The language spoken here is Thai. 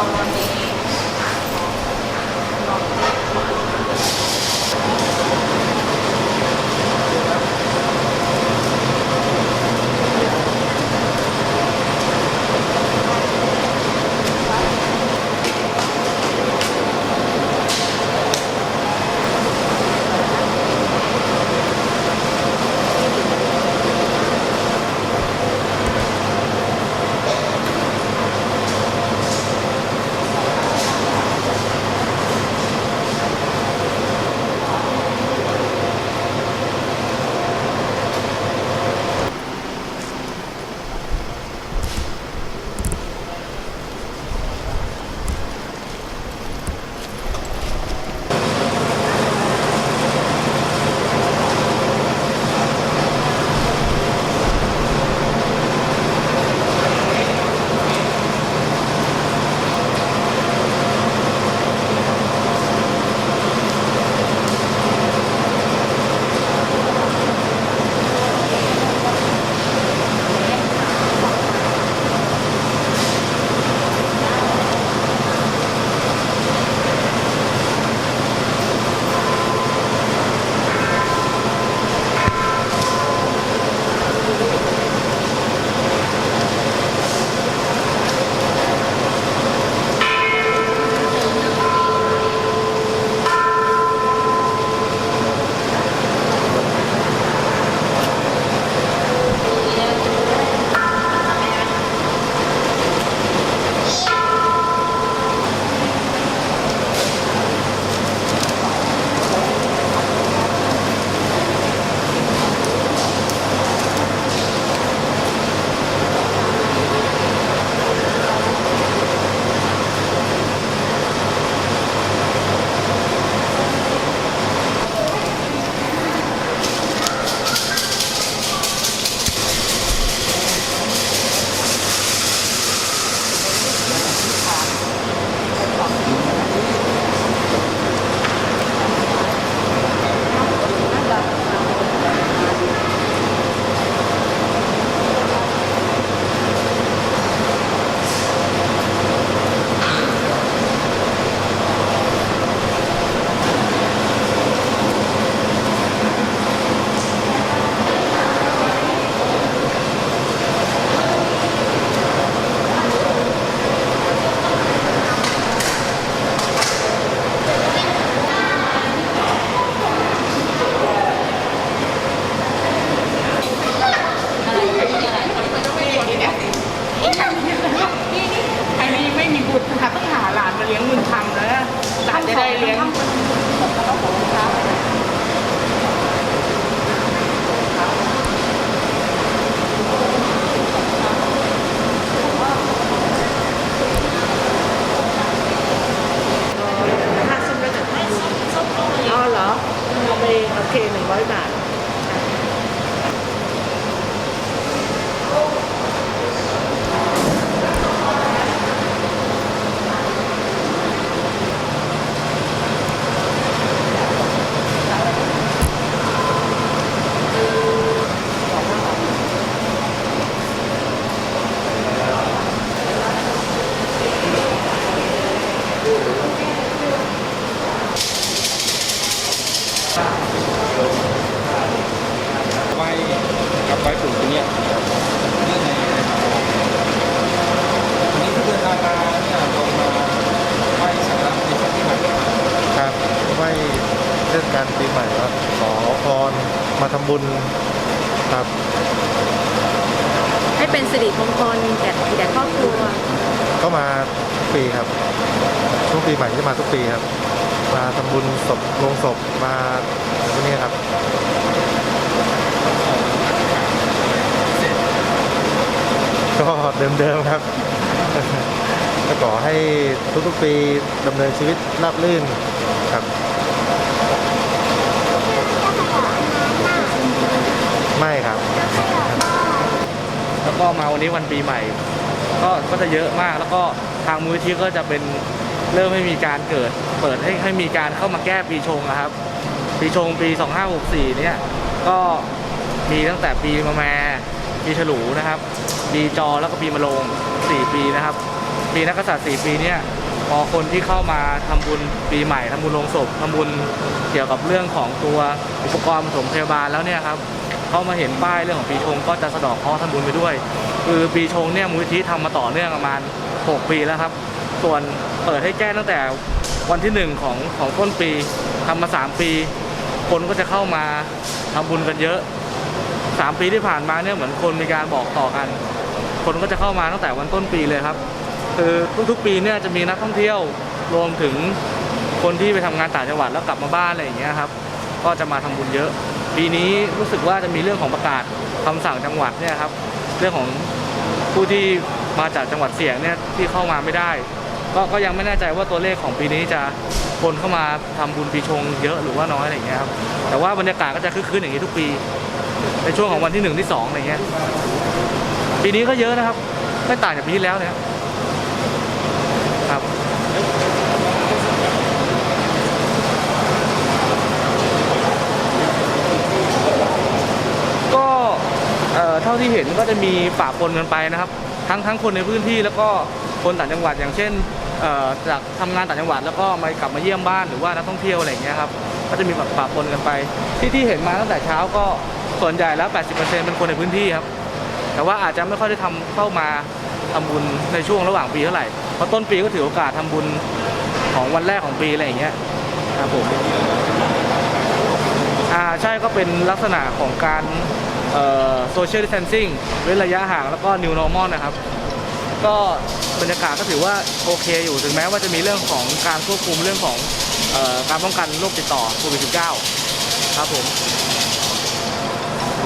เร มาทำบุญครับ ให้เป็นสิริมงคลแก่แก่ครอบครัว ก็มาทุกปีครับ ช่วงปีใหม่จะมาทุกปีครับ มาทำบุญศพลงศพมาอะไรพวกนี้ครับ ก็เดิมๆครับ ก็ขอให้ทุกๆปีดำเนินชีวิตราบรื่นครับ ไม่ครับ แล้วก็ มาวันนี้วันปีใหม่ ก็ก็จะเยอะมากแล้วก็ทางมูลที่ก็จะเป็นเริ่มให้มีการเกิด เปิดให้ให้มีการเข้ามาแก้ปีชงนะครับ ปีชงปี 2564 เนี่ยก็มีตั้งแต่ปีมะแม่ปีฉลูนะครับปีจอแล้วก็ปีมะโรง4 ปีนะครับ ปีนักษัตริย์4ปีเนี่ยพอคนที่เข้ามาทำบุญปีใหม่ทำบุญลงศพทำบุญเกี่ยวกับเรื่องของตัวอุปกรณ์ปฐมพยาบาลแล้วเนี่ยครับ เขามาเห็นป้ายเรื่องของปีชงก็จะสะดอกเคราะห์ทำบุญไปด้วย คือปีชงเนี่ยมูลที่ทำมาต่อเนื่องประมาณ 6 ปีแล้วครับ ส่วนเปิดให้แก้ตั้งแต่วันที่ 1 ของของต้นปีทำมา 3 ปี คนก็จะเข้ามาทำบุญกันเยอะ 3 ปีที่ผ่านมาเนี่ยเหมือนคนมีการบอกต่อกัน คนก็จะเข้ามาตั้งแต่วันต้นปีเลยครับ คือทุกๆปีเนี่ยจะมีนักท่องเที่ยวรวมถึงคนที่ไปทำงานต่างจังหวัดแล้วกลับมาบ้านอะไรอย่างเงี้ยครับ ก็จะมาทำบุญเยอะ ปีนี้รู้สึกว่าจะมีเรื่องของประกาศคำสั่งจังหวัดเนี่ยครับเรื่องของผู้ที่มาจากจังหวัดเสี่ยงเนี่ยที่เข้ามาไม่ได้ ก็ก็ยังไม่แน่ใจว่าตัวเลขของปีนี้จะคนเข้ามาทำบุญปีชงเยอะหรือว่าน้อยอะไรอย่างเงี้ยครับแต่ว่าบรรยากาศก็จะคึกคืนอย่างนี้ทุกปี ในช่วงของวันที่หนึ่งที่สองอะไรเงี้ยปีนี้ก็เยอะนะครับไม่ต่างจากปีที่แล้วเลยครับ ก็ เท่าที่เห็นก็จะมีปะปนกันไปนะครับ ทั้งทั้งคนในพื้นที่แล้วก็คนต่างจังหวัดอย่างเช่นจากทำงานต่างจังหวัดแล้วก็มากลับมาเยี่ยมบ้านหรือว่านักท่องเที่ยวอะไรอย่างเงี้ยครับก็จะมีแบบปะปนกันไป ที่ที่เห็นมาตั้งแต่เช้าก็ส่วนใหญ่แล้ว 80%เป็นคนในพื้นที่ครับ แต่ว่าอาจจะไม่ค่อยได้ทำเข้ามาทำบุญในช่วงระหว่างปีเท่าไหร่เพราะต้นปีก็ถือโอกาสทำบุญของวันแรกของปีอะไรอย่างเงี้ยครับผมอ่าใช่ก็เป็นลักษณะของการ โซเชียลดิสแทนซิ่งเว้นระยะห่างแล้วก็นิวโนมอลนะครับ ก็บรรยากาศก็ถือว่าโอเคอยู่ถึงแม้ว่าจะมีเรื่องของการควบคุมเรื่องของออการป้องกันโรคติดต่อโควิด -19 ครับผม